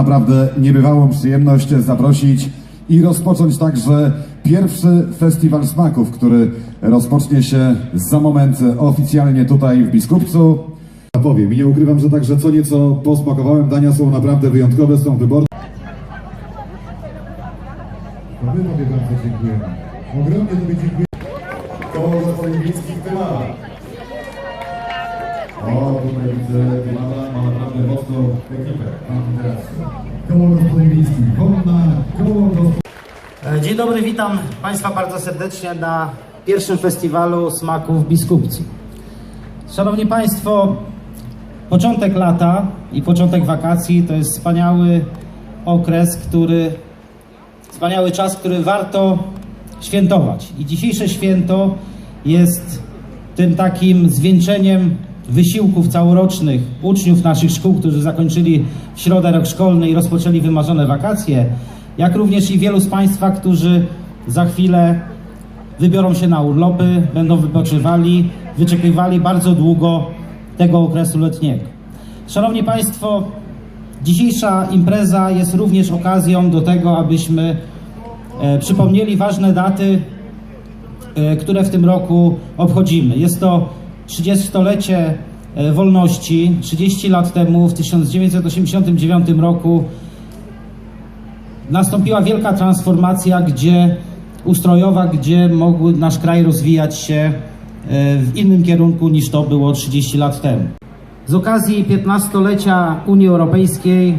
Naprawdę niebywałą przyjemność zaprosić i rozpocząć także pierwszy festiwal smaków, który rozpocznie się za moment oficjalnie tutaj w Biskupcu. Ja Powiem i nie ukrywam, że także co nieco posmakowałem. Dania są naprawdę wyjątkowe, są wyborne. To my Tobie bardzo dziękujemy. Ogromnie Tobie dziękuję. Koło Wymala. O, tutaj widzę, ma naprawdę mocną ekipę. Mam teraz koło Gospodyń koło E, Dzień dobry, witam Państwa bardzo serdecznie na pierwszym festiwalu smaków w Biskupcu. Szanowni Państwo, początek lata i początek wakacji to jest wspaniały okres, który, wspaniały czas, który warto świętować. I dzisiejsze święto jest tym takim zwieńczeniem wysiłków całorocznych uczniów naszych szkół, którzy zakończyli w środę rok szkolny i rozpoczęli wymarzone wakacje, jak również i wielu z Państwa, którzy za chwilę wybiorą się na urlopy, będą wypoczywali, wyczekiwali bardzo długo tego okresu letniego. Szanowni Państwo, dzisiejsza impreza jest również okazją do tego, abyśmy e, przypomnieli ważne daty, e, które w tym roku obchodzimy. Jest to 30-lecie e, wolności. 30 lat temu, w 1989 roku, nastąpiła wielka transformacja, gdzie ustrojowa, gdzie mógł nasz kraj rozwijać się e, w innym kierunku niż to było 30 lat temu. Z okazji 15-lecia Unii Europejskiej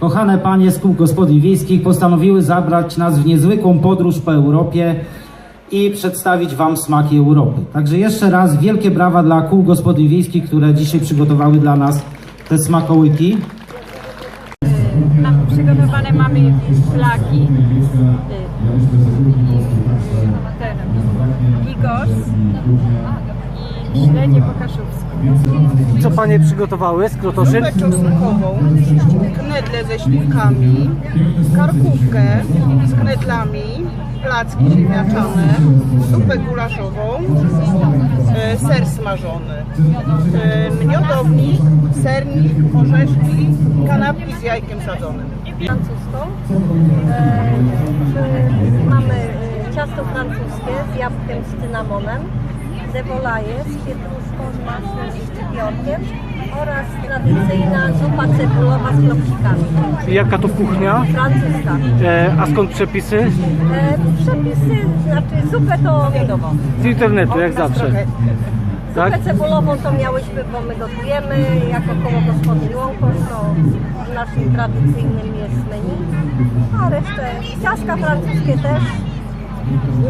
kochane panie z kół gospodyń wiejskich postanowiły zabrać nas w niezwykłą podróż po Europie i przedstawić wam smaki Europy. Także jeszcze raz wielkie brawa dla kół gospodyń wiejskich, które dzisiaj przygotowały dla nas te smakołyki. Przygotowane mamy y, gigos i śledzie po kaszubsku. Co panie przygotowały z krotoszyn? Zupę czosnkową, knedle ze śliwkami, karkówkę z knedlami, placki ziemniaczane, zupę gulaszową, e, ser smażony, e, miodownik, sernik, orzeszki, kanapki z jajkiem sadzonym. francuską. E, mamy ciasto francuskie z jabłkiem z cynamonem, dewolaje z pietruszką, z masłem i szczypiorkiem oraz tradycyjna zupa cebulowa z klopsikami. Jaka to kuchnia? Francuska. E, a skąd przepisy? E, przepisy, znaczy zupę to wiadomo. Z internetu, jak zawsze. Tak? Zupę cebulową to miałyśmy, bo my gotujemy jako koło gospodyń Łąkosz, to w naszym tradycyjnym jest menu. A resztę ciastka francuskie też.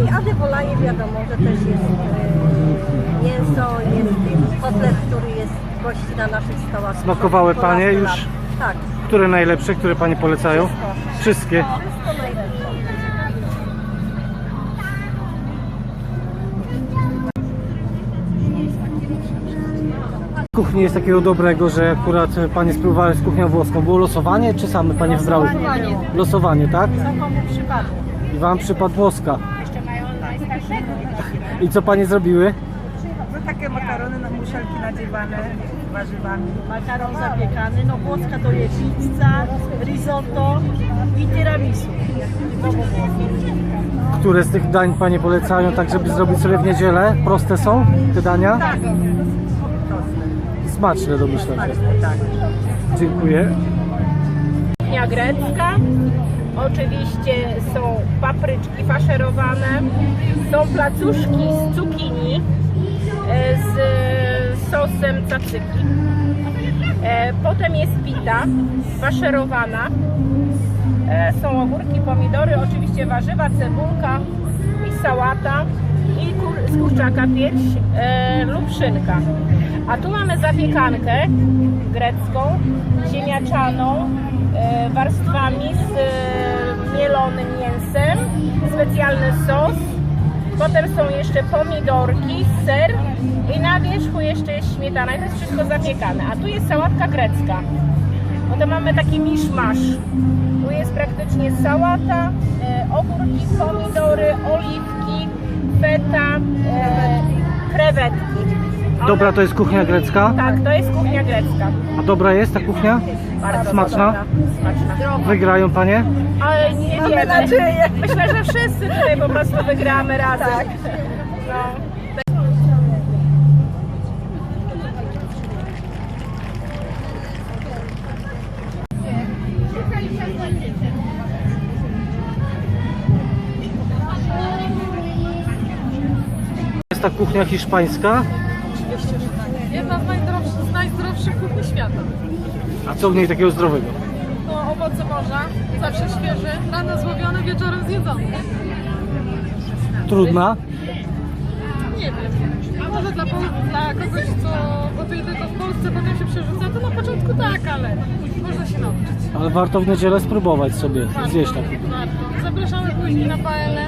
I a devolaje wiadomo, że też jest e, mięso, jest kotlet, który jest gości na naszych stołach. Smakowały Po panie raz już? lat. Tak. Które najlepsze, które panie polecają? Wszystkie. Wszystko najlepsze. Kuchni jest takiego dobrego, że akurat panie spróbowały z kuchnią włoską. Było losowanie, czy same panie wybrały? Losowanie. Losowanie, tak? Komu przypadło? Wam przypadł włoska. Jeszcze mają najstarszego. I co panie zrobiły? No takie makarony na muszelki nadziewane warzywami. Makaron zapiekany, no włoska to jest pizza, risotto i tiramisu. Które z tych dań panie polecają, tak żeby zrobić sobie w niedzielę? Proste są te dania? Tak, Smaczne domyślam się. tak. Dziękuję. Kuchnia grecka. Oczywiście są papryczki faszerowane, są placuszki z cukinii e, z sosem cacyki. E, Potem jest pita faszerowana. E, Są ogórki, pomidory, oczywiście warzywa, cebulka i sałata i z kurczaka pierś lub szynka. A tu mamy zapiekankę grecką, ziemniaczaną, warstwami z e, mielonym mięsem, specjalny sos. Potem są jeszcze pomidorki, ser i na wierzchu jeszcze jest śmietana. I to jest wszystko zapiekane. A tu jest sałatka grecka. No to mamy taki miszmasz. Tu jest praktycznie sałata, e, ogórki, pomidory, oliwki, feta, e, krewetki. Dobra to jest kuchnia grecka? Tak, to jest kuchnia grecka. A dobra jest ta kuchnia? Bardzo Smaczna? dobra. Smaczna. Wygrają panie? Ale nie wiemy. Myślę, że wszyscy tutaj po prostu wygramy razem. Tak. No. Jest ta kuchnia hiszpańska? Kuchni świata. A co w niej takiego zdrowego? To owoce morza, zawsze świeże, rano złowione, wieczorem zjedzone. Trudna? Nie wiem, może dla, dla kogoś, co gotuje tylko w Polsce, potem się przerzuca, to na początku tak, ale można się nauczyć. Ale warto w niedzielę spróbować sobie zjeść tak. Warto. Zapraszamy później na paele,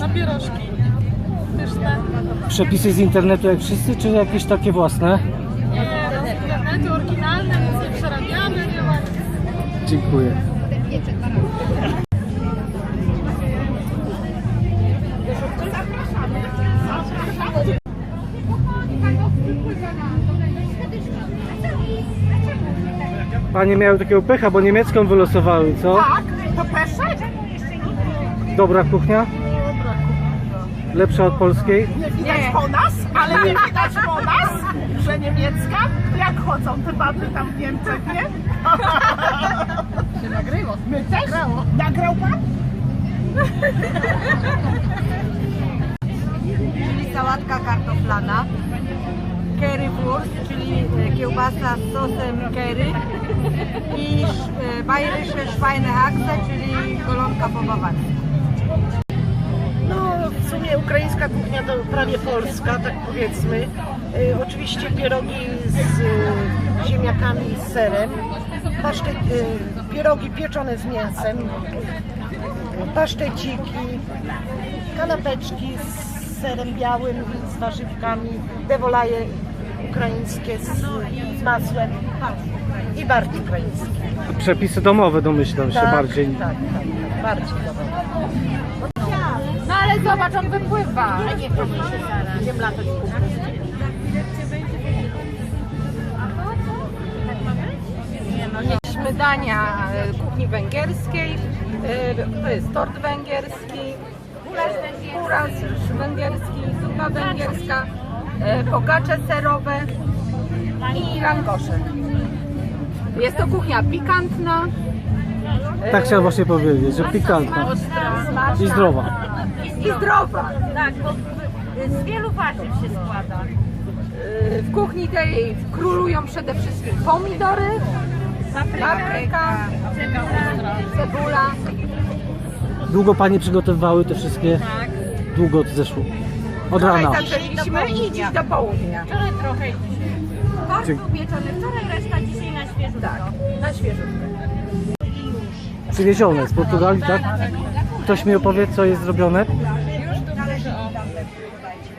na pierożki. Pyszne. Przepisy z internetu jak wszyscy, czy jakieś takie własne? Nie, z internetu oryginalne, nic nie przerabiane, nie ma nic. Dziękuję. Panie miały takiego pecha, bo niemiecką wylosowały, co? Tak, to pesek? Dobra kuchnia? Lepsza od polskiej? widać po nas, ale nie widać po nas, że niemiecka. Jak chodzą te baby tam w Niemczech, nie? Się nagryło. My też? Nagrało. Nagrał pan? czyli sałatka kartoflana, currywurst, czyli e, kiełbasa z sosem curry i e, bayerische Schweinehaxe, czyli golonka po bawarsku. Sumie ukraińska kuchnia to prawie polska, tak powiedzmy. Y, oczywiście pierogi z y, ziemniakami i z serem. Pasztet, y, pierogi pieczone z mięsem. Paszteciki, kanapeczki z serem białym i z warzywkami. Dewolaje ukraińskie z, z masłem i bardziej ukraińskie. Przepisy domowe domyślam się bardziej. Tak, tak, bardziej dobre. No ale zobacz, on wypływa. A nie pomyśl zaraz. Będziemy latać. Mieliśmy dania e, kuchni węgierskiej, e, to jest tort węgierski, kurac węgierski, zupa węgierska, e, pogacze serowe i langosze. Jest to kuchnia pikantna, Tak chciałem właśnie powiedzieć, że pikantna i zdrowa. I zdrowa. Tak, bo z wielu warzyw się składa. E, W kuchni tej królują przede wszystkim pomidory, papryka, cebula. Długo panie przygotowywały te wszystkie? Długo to zeszło. Od Wczoraj rana. zaczęliśmy i dziś do południa. Wczoraj trochę Dziękuję. pieczony, wczoraj reszta dzisiaj na świeżo. Tak, Na świeżutkę. Przywiezione z Portugalii, tak? Ktoś mi opowie, co jest zrobione?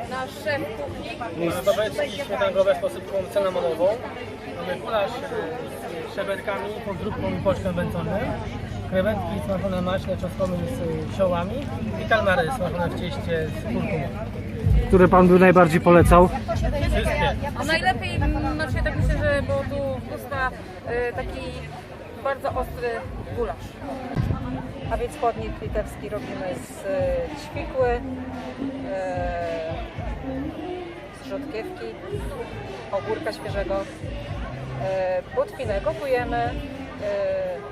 Nasz szef kuchni Babeczki śmietankowe w sposób cynamonową. Mamy gulasz z szeberkami, podróbką i poczkiem wędzonym. Krewetki smażone na maśle czosnkowym z siołami i kalmary smażone w cieście z kurkumą. Które pan by najbardziej polecał? Wszystkie. No najlepiej, mm, znaczy tak myślę, że bo tu w usta y, taki bardzo ostry gulasz. A więc chodnik litewski robimy z e, ćwikły, e, z rzodkiewki, ogórka świeżego, e, botwinę gotujemy,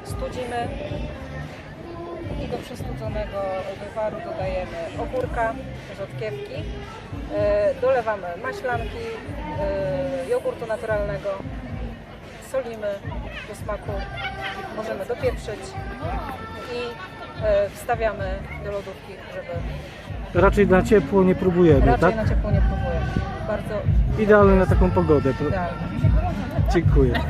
studzimy i do przestudzonego wywaru dodajemy ogórka, rzodkiewki, dolewamy maślanki, jogurtu naturalnego, solimy do smaku, możemy dopieprzyć i e, wstawiamy do lodówki, żeby Raczej na ciepło nie próbujemy, raczej tak? na ciepło nie próbujemy. Bardzo Idealne na taką pogodę. Idealnie. Dziękuję.